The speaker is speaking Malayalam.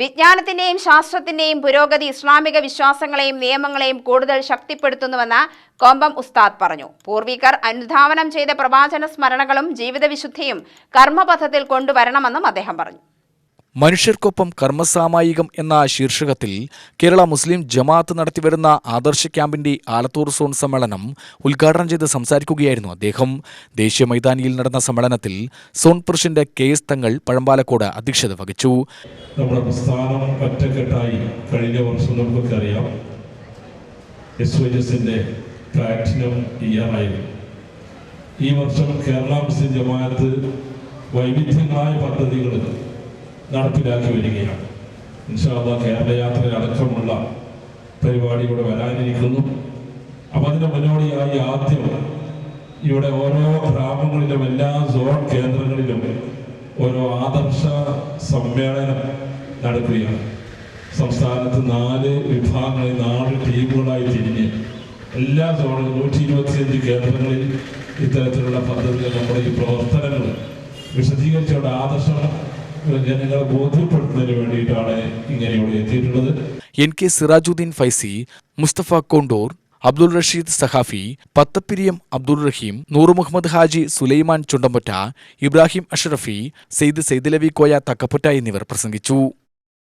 വിജ്ഞാനത്തിന്റെയും ശാസ്ത്രത്തിന്റെയും പുരോഗതി ഇസ്ലാമിക വിശ്വാസങ്ങളെയും നിയമങ്ങളെയും കൂടുതൽ ശക്തിപ്പെടുത്തുന്നുവെന്ന് കോമ്പം ഉസ്താദ് പറഞ്ഞു. പൂർവികർ അനുധാവനം ചെയ്ത പ്രവാചന സ്മരണകളും ജീവിതവിശുദ്ധിയും കർമ്മപഥത്തിൽ കൊണ്ടുവരണമെന്നും അദ്ദേഹം പറഞ്ഞു. മനുഷ്യർക്കൊപ്പം കർമ്മസാമായികം എന്ന ശീർഷകത്തിൽ കേരള മുസ്ലിം ജമാഅത്ത് നടത്തിവരുന്ന ആദർശ ക്യാമ്പിന്റെ ആലത്തൂർ സോൺ സമ്മേളനം ഉദ്ഘാടനം ചെയ്ത് സംസാരിക്കുകയായിരുന്നു അദ്ദേഹം. ദേശീയ മൈതാനിയിൽ നടന്ന സമ്മേളനത്തിൽ സോൺ പ്രസിഡന്റ് കെ എസ് തങ്ങൾ പഴമ്പാലക്കോട് അധ്യക്ഷത വഹിച്ചു. നമ്മുടെ പ്രസ്ഥാനം കഴിഞ്ഞ വർഷം ഈ വർഷം കേരള മുസ്ലിം ജമാഅത്ത് വൈവിധ്യങ്ങളായ പദ്ധതികൾ നടപ്പിലാക്കി വരികയാണ്. ഇൻഷാല്ല കേരള യാത്ര അടക്കമുള്ള പരിപാടി ഇവിടെ വരാനിരിക്കുന്നു. അപ്പം അതിന് മുന്നോടിയായി ആദ്യം ഇവിടെ ഓരോ ഗ്രാമങ്ങളിലും എല്ലാ സോൺ കേന്ദ്രങ്ങളിലും ഓരോ ആദർശ സമ്മേളനം നടക്കുകയാണ്. സംസ്ഥാനത്ത് നാല് വിഭാഗങ്ങളിൽ നാല് ടീമുകളായി തിരിഞ്ഞ് എല്ലാ സോണും നൂറ്റി ഇരുപത്തിയഞ്ച് കേന്ദ്രങ്ങളിൽ ഇത്തരത്തിലുള്ള പദ്ധതികൾ നമ്മുടെ ഈ പ്രവർത്തനങ്ങൾ വിശദീകരിച്ചുകൊണ്ട് ആദർശം ജനങ്ങളെ ബോധ്യപ്പെടുത്തുന്നതിന് വേണ്ടിയിട്ടാണ് ഇങ്ങനെ ഇവിടെ എത്തിയിട്ടുള്ളത്. എൻ കെ സിറാജുദ്ദീൻ ഫൈസി മുസ്തഫ കോണ്ടോർ അബ്ദുൾ റഷീദ് സഹാഫി പത്തപ്പിരിയം അബ്ദുൾ റഹീം നൂർ മുഹമ്മദ് ഹാജി സുലൈമാൻ ചുണ്ടമ്പറ്റ ഇബ്രാഹിം അഷ്റഫി സെയ്ദ് സെയ്ദലവി കോയ തക്കപ്പൊറ്റ എന്നിവർ പ്രസംഗിച്ചു.